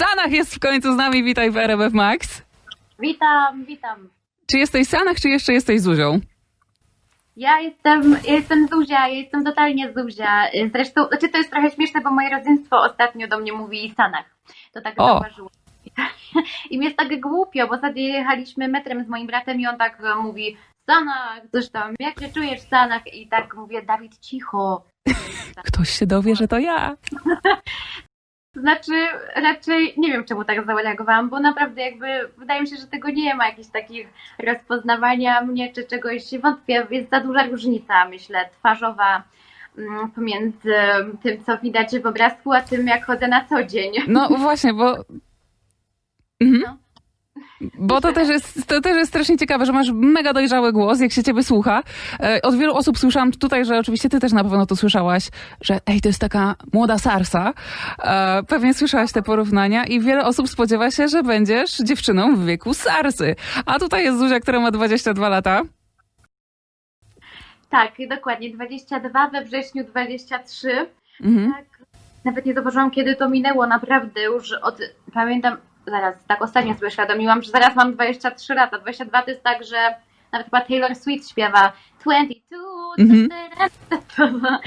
Sanach jest w końcu z nami. Witaj w RMF Max. Witam, witam. Czy jesteś Sanach, czy jeszcze jesteś Zuzią? Ja jestem, ja jestem Zuzia, ja jestem totalnie Zuzia. Zresztą, znaczy to jest trochę śmieszne, bo moje rodzeństwo ostatnio do mnie mówi Sanach. To tak O. zauważyło. I mi jest tak głupio, bo ostatnio jechaliśmy metrem z moim bratem i on tak mówi Sanach, coś tam, jak się czujesz Sanach? I tak mówię, Dawid, cicho. Ktoś się dowie, że to ja. Znaczy, raczej nie wiem, czemu tak zareagowałam, bo naprawdę jakby wydaje mi się, że tego nie ma jakichś takich rozpoznawania mnie czy czegoś. Wątpię, jest za duża różnica, myślę, twarzowa mm, pomiędzy tym, co widać w obrazku, a tym, jak chodzę na co dzień. No właśnie, bo. Mhm. No. Bo to też, jest, to też jest strasznie ciekawe, że masz mega dojrzały głos, jak się ciebie słucha. E, Od wielu osób słyszałam tutaj, że oczywiście ty też na pewno to słyszałaś, że ej, to jest taka młoda Sarsa. E, Pewnie słyszałaś te porównania i wiele osób spodziewa się, że będziesz dziewczyną w wieku Sarsy. A tutaj jest Zuzia, która ma 22 lata. Tak, dokładnie, 22, we wrześniu 23. Mhm. Tak, nawet nie zauważyłam, kiedy to minęło, naprawdę już od, pamiętam, zaraz, tak ostatnio sobie uświadomiłam, że zaraz mam 23 lata, 22 to jest tak, że nawet chyba Taylor Swift śpiewa 22, Mhm.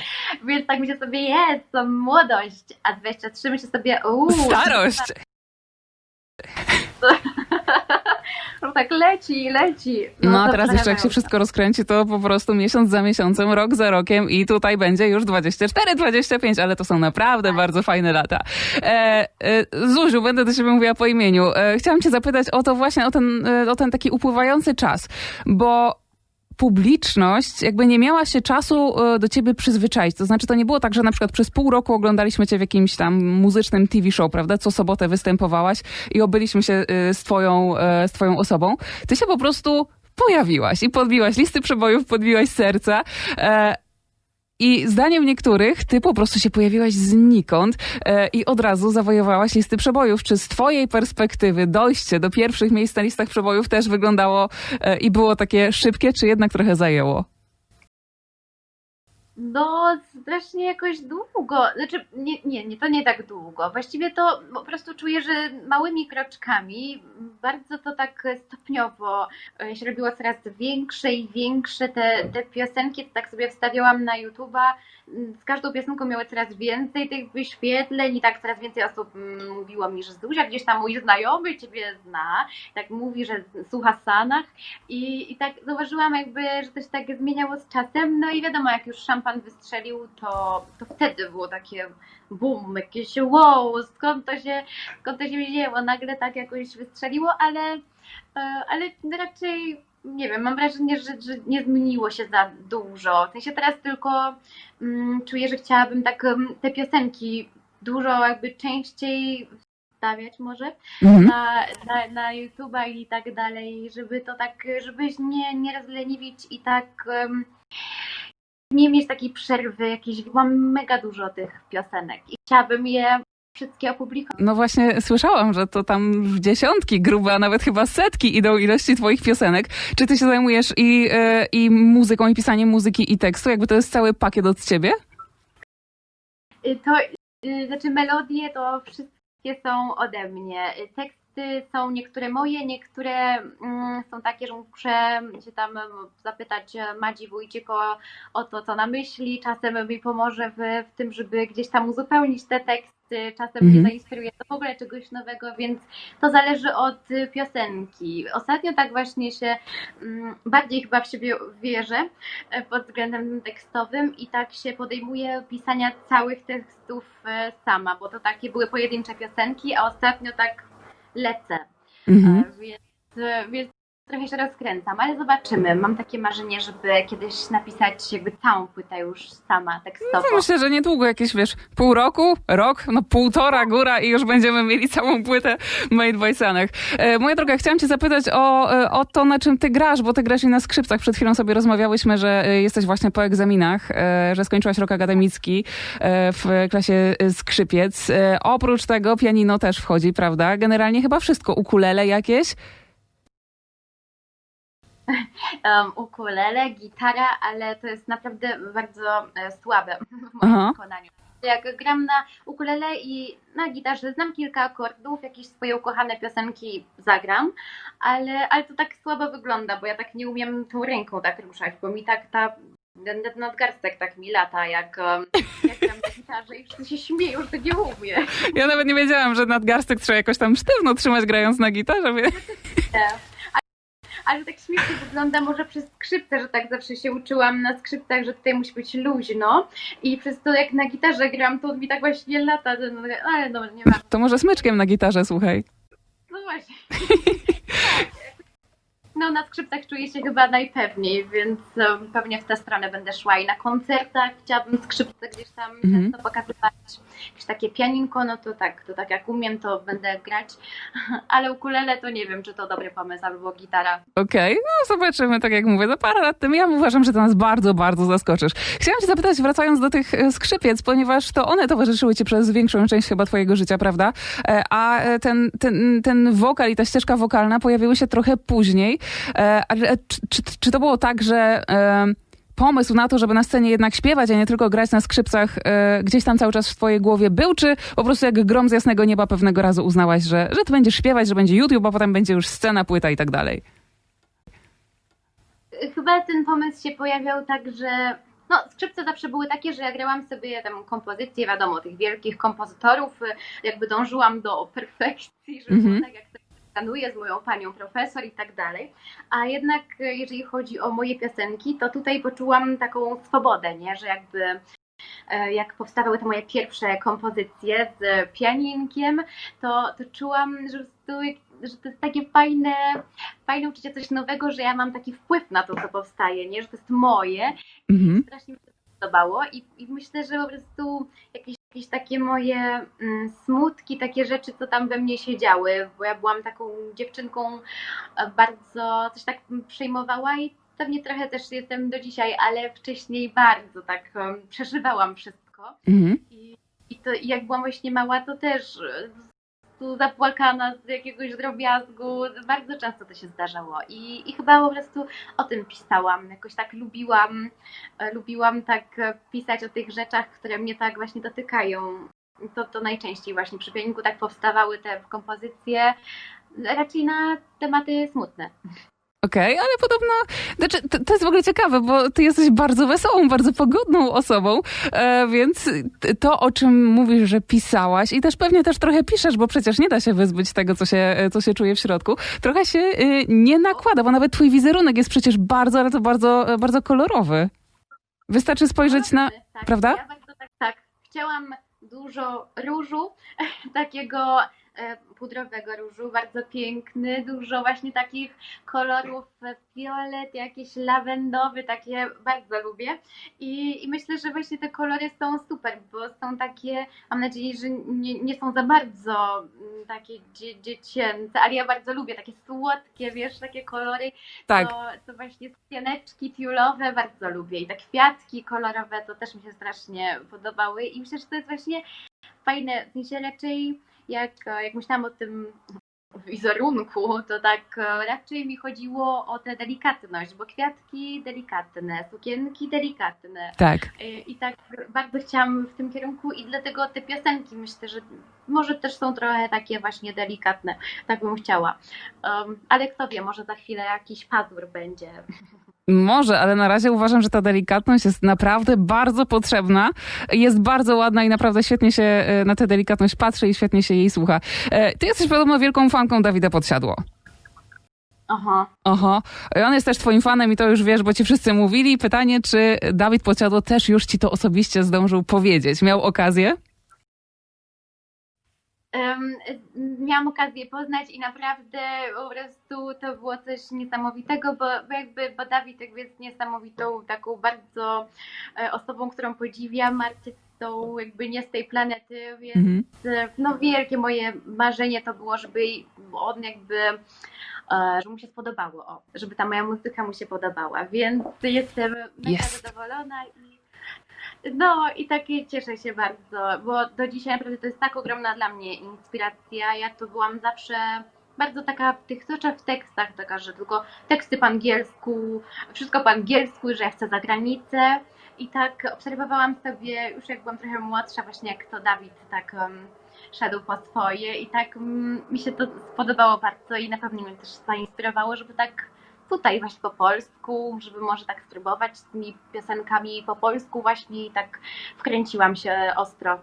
więc tak myślę sobie, jest, to młodość, a 23 myślę sobie, uuu, Starość. No tak leci, leci. No a to teraz jeszcze jak się wszystko rozkręci, to po prostu miesiąc za miesiącem, rok za rokiem i tutaj będzie już 24, 25, ale to są naprawdę bardzo fajne lata. E, e, Zuziu, będę do ciebie mówiła po imieniu. E, chciałam cię zapytać o to właśnie, o ten, e, o ten taki upływający czas, bo publiczność jakby nie miała się czasu e, do ciebie przyzwyczaić. To znaczy, to nie było tak, że na przykład przez pół roku oglądaliśmy cię w jakimś tam muzycznym TV show, prawda? Co sobotę występowałaś i obyliśmy się e, z twoją, e, z twoją osobą. Ty się po prostu pojawiłaś i podbiłaś listy przebojów, podbiłaś serca. I zdaniem niektórych, ty po prostu się pojawiłaś znikąd e, i od razu zawojowałaś listy przebojów. Czy z twojej perspektywy dojście do pierwszych miejsc na listach przebojów też wyglądało e, i było takie szybkie, czy jednak trochę zajęło? No, strasznie jakoś długo. Znaczy, nie, nie, nie, to nie tak długo. Właściwie to po prostu czuję, że małymi kroczkami, bardzo to tak stopniowo e, się robiło coraz większe i większe te, te piosenki. Tak sobie wstawiałam na YouTube'a. Mm, Z każdą piosenką miały coraz więcej tych wyświetleń i tak coraz więcej osób mm, mówiło mi, że Zuzia gdzieś tam mój znajomy ciebie zna. Tak mówi, że słucha Sanach. I, I tak zauważyłam jakby, że to się tak zmieniało z czasem. No i wiadomo, jak już szampan wystrzelił, to, to wtedy było takie boom, jakieś wow, skąd to się, skąd to się wzięło. Nagle tak jakoś wystrzeliło, ale, e, ale raczej nie wiem, mam wrażenie, że, że nie zmieniło się za dużo. W sensie teraz tylko mm, czuję, że chciałabym tak em, te piosenki dużo jakby częściej wstawiać może Mhm. na, na, na YouTube'a i tak dalej, żeby to tak, żeby nie, nie rozleniwić i tak um, nie mieć takiej przerwy jakiejś. Mam mega dużo tych piosenek i chciałabym je wszystkie opublikować. No właśnie słyszałam, że to tam w dziesiątki grube, a nawet chyba setki idą ilości twoich piosenek. Czy ty się zajmujesz i, e, i muzyką, i pisaniem muzyki, i tekstu? Jakby to jest cały pakiet od ciebie? Y, To y, znaczy melodie to wszystkie są ode mnie. Y, Teksty są niektóre moje, niektóre mm, są takie, że muszę się tam zapytać e, Madzi Wójcik o, o to, co na myśli. Czasem mi pomoże w, w tym, żeby gdzieś tam uzupełnić te teksty. Czasem Mhm. mnie zainspiruje do w ogóle czegoś nowego, więc to zależy od y, piosenki. Ostatnio tak właśnie się mm, bardziej chyba w siebie wierzę e, pod względem tekstowym i tak się podejmuję pisania całych tekstów e, sama, bo to takie były pojedyncze piosenki, a ostatnio tak lecę, Mhm. e, więc, e, więc trochę się rozkręcam, ale zobaczymy. Mam takie marzenie, żeby kiedyś napisać jakby całą płytę już sama tekstowo. Myślę, że niedługo, jakieś wiesz, pół roku, rok, no półtora góra i już będziemy mieli całą płytę Made by Sanach. E, moja droga, chciałam cię zapytać o, e, o to, na czym ty grasz, bo ty grasz i na skrzypcach. Przed chwilą sobie rozmawiałyśmy, że e, jesteś właśnie po egzaminach, e, że skończyłaś rok akademicki e, w klasie e, skrzypiec. Oprócz tego pianino też wchodzi, prawda? Generalnie chyba wszystko. Ukulele jakieś? um, ukulele, gitara, ale to jest naprawdę bardzo e, słabe w moim Aha. wykonaniu. jak gram na ukulele i na gitarze znam kilka akordów, jakieś swoje ukochane piosenki zagram, ale, ale to tak słabo wygląda, bo ja tak nie umiem tą ręką tak ruszać, bo mi tak ta ten nadgarstek tak mi lata, jak, jak gram na gitarze i wszyscy się śmieją, że nie umie. Ja nawet nie wiedziałam, że nadgarstek trzeba jakoś tam sztywno trzymać grając na gitarze. Więc... Ale tak śmiesznie wygląda może przez skrzypce, że tak zawsze się uczyłam na skrzypcach, że tutaj musi być luźno i przez to jak na gitarze gram, to mi tak właśnie lata, ten, ale no nie ma. To może smyczkiem na gitarze, słuchaj. No właśnie. No na skrzypcach czuję się chyba najpewniej, więc em, pewnie w tę stronę będę szła i na koncertach chciałabym skrzypce gdzieś tam Mhm. często pokazywać. Jakieś takie pianinko, no to tak, to tak jak umiem, to będę grać, ale ukulele to nie wiem, czy to dobry pomysł albo gitara. Okej, no zobaczymy, tak jak mówię, za parę lat tym. Ja uważam, że to nas bardzo, bardzo zaskoczysz. Chciałam cię zapytać, wracając do tych e, skrzypiec, ponieważ to one towarzyszyły ci przez większą część chyba twojego życia, prawda? E, A ten, ten, ten wokal i ta ścieżka wokalna pojawiły się trochę później. E, czy, czy, czy to było tak, że pomysł na to, żeby na scenie jednak śpiewać, a nie tylko grać na skrzypcach, e, gdzieś tam cały czas w twojej głowie był, czy po prostu jak grom z jasnego nieba pewnego razu uznałaś, że, że ty będziesz śpiewać, że będzie YouTube, a potem będzie już scena, płyta i tak dalej? Chyba ten pomysł się pojawiał tak, że no, skrzypce zawsze były takie, że ja grałam sobie tam kompozycje, wiadomo, tych wielkich kompozytorów, y, jakby dążyłam do perfekcji, żeby Mhm. było tak, jak planuję z moją panią profesor i tak dalej. A jednak y, jeżeli chodzi o moje piosenki, to tutaj poczułam taką swobodę, nie? że jakby e, jak powstawały te moje pierwsze kompozycje z pianinkiem, to, to czułam, że, jak- że to jest takie fajne, fajne uczucie, coś nowego, że ja mam taki wpływ na to, co powstaje, nie? że to jest moje. Mhm. Strasznie mi się to podobało i, i myślę, że po prostu jakieś, jakieś takie moje mm, smutki, takie rzeczy, co tam we mnie siedziały, bo ja byłam taką dziewczynką e, bardzo, coś tak przejmowała i pewnie trochę też jestem do dzisiaj, ale wcześniej bardzo tak przeżywałam wszystko. Mhm. I, i to i jak byłam właśnie mała, to też e, tu zapłakana z jakiegoś drobiazgu. Bardzo często to się zdarzało. I, I chyba po prostu o tym pisałam. Jakoś tak lubiłam, lubiłam tak pisać o tych rzeczach, które mnie tak właśnie dotykają. To, to najczęściej właśnie przy pianinku tak powstawały te kompozycje, raczej na tematy smutne. Okej, ale podobno, znaczy, to, to jest w ogóle ciekawe, bo ty jesteś bardzo wesołą, bardzo pogodną osobą, e, więc to, o czym mówisz, że pisałaś i też pewnie też trochę piszesz, bo przecież nie da się wyzbyć tego, co się, e, co się czuje w środku, trochę się e, nie nakłada, bo nawet twój wizerunek jest przecież bardzo, ale to bardzo, e, bardzo kolorowy. Wystarczy spojrzeć na... tak, prawda? Ja tak, tak. Chciałam dużo różu, takiego pudrowego różu, bardzo piękny, dużo właśnie takich kolorów e, fiolet, jakieś lawendowy, takie bardzo lubię. I, I myślę, że właśnie te kolory są super, bo są takie, mam nadzieję, że nie, nie są za bardzo mm, takie dzie, dziecięce, ale ja bardzo lubię takie słodkie, wiesz, takie kolory, Tak, to, to właśnie spianeczki tiulowe bardzo lubię i te kwiatki kolorowe to też mi się strasznie podobały i myślę, że to jest właśnie fajne, w sensie raczej jak, jak myślałam o tym wizerunku, to tak e, raczej mi chodziło o tę delikatność, bo kwiatki delikatne, sukienki delikatne tak. E, i tak bardzo chciałam w tym kierunku i dlatego te piosenki myślę, że może też są trochę takie właśnie delikatne, tak bym chciała. Um, ale kto wie, może za chwilę jakiś pazur będzie. Może, ale na razie uważam, że ta delikatność jest naprawdę bardzo potrzebna. Jest bardzo ładna i naprawdę świetnie się e, na tę delikatność patrzy i świetnie się jej słucha. E, Ty jesteś podobno wielką fanką Dawida Podsiadło. Aha. Oho. On jest też twoim fanem i to już wiesz, bo ci wszyscy mówili. Pytanie, czy Dawid Podsiadło też już ci to osobiście zdążył powiedzieć? Miał okazję? Miałam okazję poznać i naprawdę po prostu to było coś niesamowitego, bo, jakby bo Dawid jakby jest niesamowitą taką bardzo e, osobą, którą podziwiam, artystą jakby nie z tej planety, więc Mhm. no wielkie moje marzenie to było, żeby on jakby e, żeby mu się spodobało, o, żeby ta moja muzyka mu się podobała, więc jestem mega Jest. zadowolona i no i takie cieszę się bardzo, bo do dzisiaj naprawdę to jest tak ogromna dla mnie inspiracja. Ja to byłam zawsze bardzo taka w tych zwłaszcza w tekstach, taka, że tylko teksty po angielsku, wszystko po angielsku, że ja chcę za granicę. i tak obserwowałam sobie już jak byłam trochę młodsza, właśnie jak to Dawid tak um, szedł po swoje i tak mm, mi się to spodobało bardzo i na pewno mnie też zainspirowało, żeby tak tutaj właśnie po polsku, żeby może tak spróbować z tymi piosenkami po polsku właśnie i tak wkręciłam się ostro.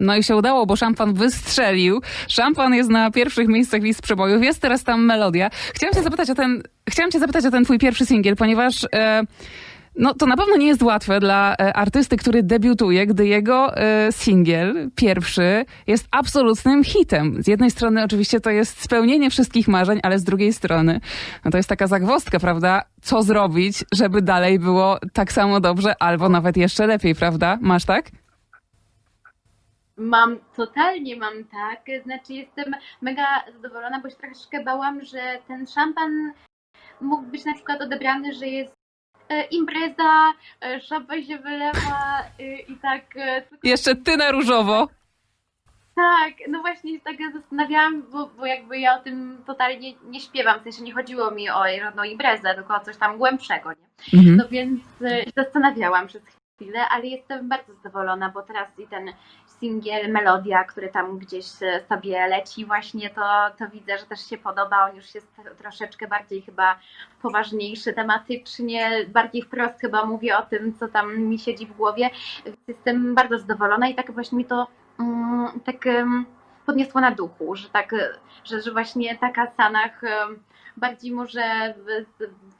No i się udało, bo szampan wystrzelił. Szampan jest na pierwszych miejscach list przebojów. Jest teraz tam melodia. Chciałam cię zapytać o ten, chciałam cię zapytać o ten twój pierwszy singiel, ponieważ e, no, to na pewno nie jest łatwe dla e, artysty, który debiutuje, gdy jego e, singiel pierwszy jest absolutnym hitem. Z jednej strony oczywiście to jest spełnienie wszystkich marzeń, ale z drugiej strony no to jest taka zagwozdka, prawda? Co zrobić, żeby dalej było tak samo dobrze, albo nawet jeszcze lepiej, prawda? Masz tak? Mam, totalnie mam tak, znaczy jestem mega zadowolona, bo się troszeczkę bałam, że ten szampan mógł być na przykład odebrany, że jest impreza, e, szampan się wylewa e, i tak... E, Jeszcze ty na różowo. tak, no właśnie tak zastanawiałam, bo, bo jakby ja o tym totalnie nie śpiewam, w sensie nie chodziło mi o żadną imprezę, tylko o coś tam głębszego, nie? Mhm. No więc e, zastanawiałam przez chwilę, ale jestem bardzo zadowolona, bo teraz i ten singiel, melodia, który tam gdzieś e, sobie leci właśnie, to, to widzę, że też się podoba. On już jest troszeczkę bardziej chyba poważniejszy tematycznie, bardziej wprost chyba mówię o tym, co tam mi siedzi w głowie. Jestem bardzo zadowolona i tak właśnie mi to mm, tak podniosło na duchu, że tak, że, że właśnie taka Sanach bardziej może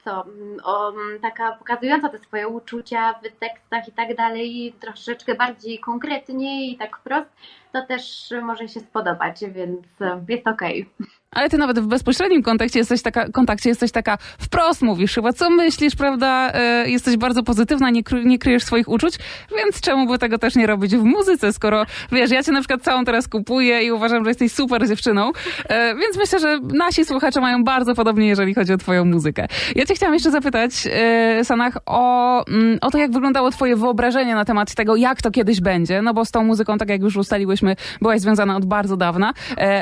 co, o, taka pokazująca te swoje uczucia w tekstach i tak dalej, troszeczkę bardziej konkretnie i tak wprost, to też może się spodobać, więc jest okej. Ale ty nawet w bezpośrednim kontakcie jesteś taka, kontakcie jesteś taka wprost mówisz chyba, co myślisz, prawda? E, jesteś bardzo pozytywna, nie, kry, nie kryjesz swoich uczuć, więc czemu by tego też nie robić w muzyce, skoro, wiesz, ja cię na przykład całą teraz kupuję i uważam, że jesteś super dziewczyną, e, więc myślę, że nasi słuchacze mają bardzo podobnie, jeżeli chodzi o twoją muzykę. Ja cię chciałam jeszcze zapytać, e, Sanach, o, mm, o to, jak wyglądało twoje wyobrażenie na temat tego, jak to kiedyś będzie, no bo z tą muzyką, tak jak już ustaliłyśmy, byłaś związana od bardzo dawna,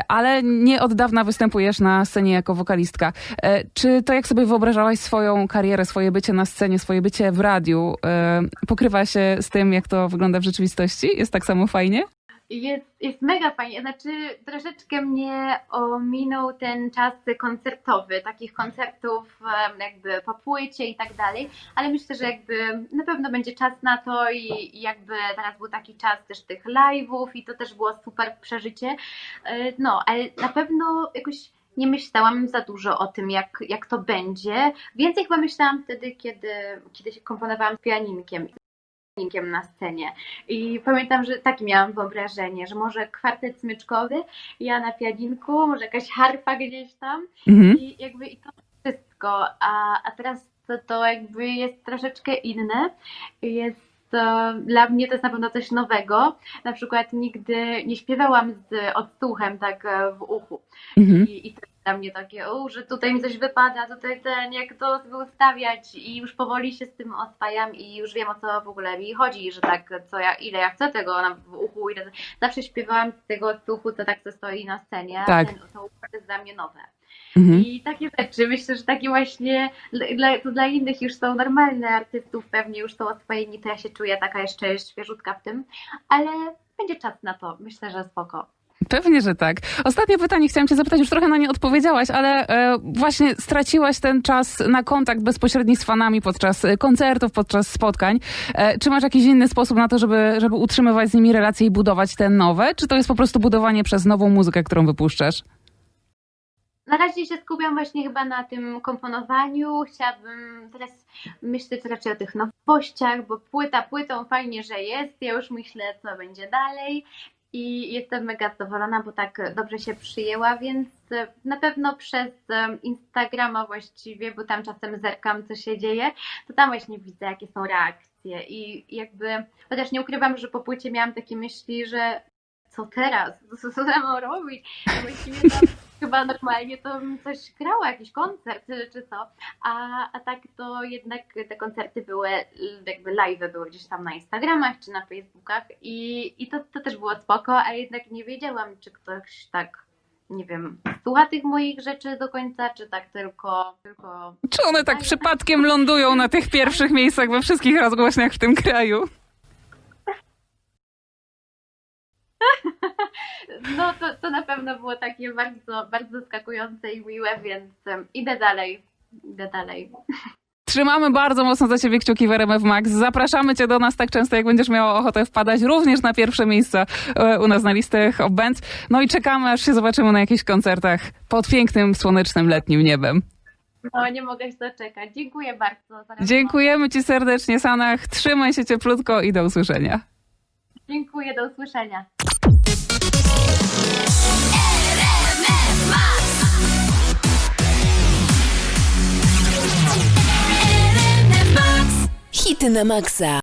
ale nie od dawna występujesz na scenie jako wokalistka. E, Czy to, jak sobie wyobrażałaś swoją karierę, swoje bycie na scenie, swoje bycie w radiu, e, pokrywa się z tym, jak to wygląda w rzeczywistości? Jest tak samo fajnie? Jest, jest mega fajnie, znaczy troszeczkę mnie ominął ten czas koncertowy, takich koncertów jakby po płycie i tak dalej, ale myślę, że jakby na pewno będzie czas na to i, i jakby teraz był taki czas też tych live'ów i to też było super przeżycie, E, no, ale na pewno jakoś nie myślałam za dużo o tym, jak, jak to będzie. Więcej chyba myślałam wtedy, kiedy, kiedy się komponowałam z pianinkiem pianinkiem na scenie. I pamiętam, że takie miałam wyobrażenie, że może kwartet smyczkowy, ja na pianinku, może jakaś harfa gdzieś tam Mhm. i jakby i to wszystko. A, a teraz to, to jakby jest troszeczkę inne. Jest to, dla mnie to jest na pewno coś nowego. Na przykład nigdy nie śpiewałam z odsłuchem tak w uchu. Mhm. I, I to dla mnie takie, o, że tutaj mi coś wypada, tutaj ten, jak to sobie ustawiać i już powoli się z tym oswajam i już wiem o co w ogóle mi chodzi, że tak, co ja, ile ja chcę tego na, w uchu, ile, zawsze śpiewałam z tego słuchu, to tak co stoi na scenie, Tak. ten, to jest dla mnie nowe. Mhm. I takie rzeczy, myślę, że takie właśnie, dla- to dla innych już są normalne artystów, pewnie już są oswojeni, to ja się czuję taka jeszcze świeżutka w tym, ale będzie czas na to, myślę, że spoko. Pewnie, że tak. Ostatnie pytanie chciałam cię zapytać, już trochę na nie odpowiedziałaś, ale e, właśnie straciłaś ten czas na kontakt bezpośredni z fanami podczas e, koncertów, podczas spotkań. E, czy masz jakiś inny sposób na to, żeby, żeby utrzymywać z nimi relacje i budować te nowe? Czy to jest po prostu budowanie przez nową muzykę, którą wypuszczasz? Na razie się skupiam właśnie chyba na tym komponowaniu. Chciałabym teraz myśleć raczej o tych nowościach, bo płyta płytą fajnie, że jest. Ja już myślę, co będzie dalej. I jestem mega zadowolona, bo tak dobrze się przyjęła, więc na pewno przez Instagrama właściwie, bo tam czasem zerkam, co się dzieje, to tam właśnie widzę, jakie są reakcje. I jakby, chociaż nie ukrywam, że po płycie miałam takie myśli, że co teraz? Co, co mam robić? Właściwie tam chyba normalnie to bym coś grała, jakiś koncert czy, czy co. A, a tak to jednak te koncerty były, jakby live były gdzieś tam na Instagramach czy na Facebookach i, i to, to też było spoko, a jednak nie wiedziałam, czy ktoś tak nie wiem, słucha tych moich rzeczy do końca, czy tak tylko, tylko Czy one tak przypadkiem lądują na tych pierwszych miejscach we wszystkich rozgłośniach w tym kraju? No to, to na pewno było takie bardzo, bardzo zaskakujące i miłe, więc em, idę dalej. Idę dalej. Trzymamy bardzo mocno za ciebie kciuki w RMF Max. Zapraszamy cię do nas tak często, jak będziesz miała ochotę wpadać również na pierwsze miejsca e, u nas na listach obęd. No i czekamy, aż się zobaczymy na jakichś koncertach pod pięknym, słonecznym, letnim niebem. No nie mogę się doczekać. Dziękuję bardzo. Dziękujemy ci serdecznie, Sanach. Trzymaj się cieplutko i do usłyszenia. Dziękuję, do usłyszenia. Hity na maksa.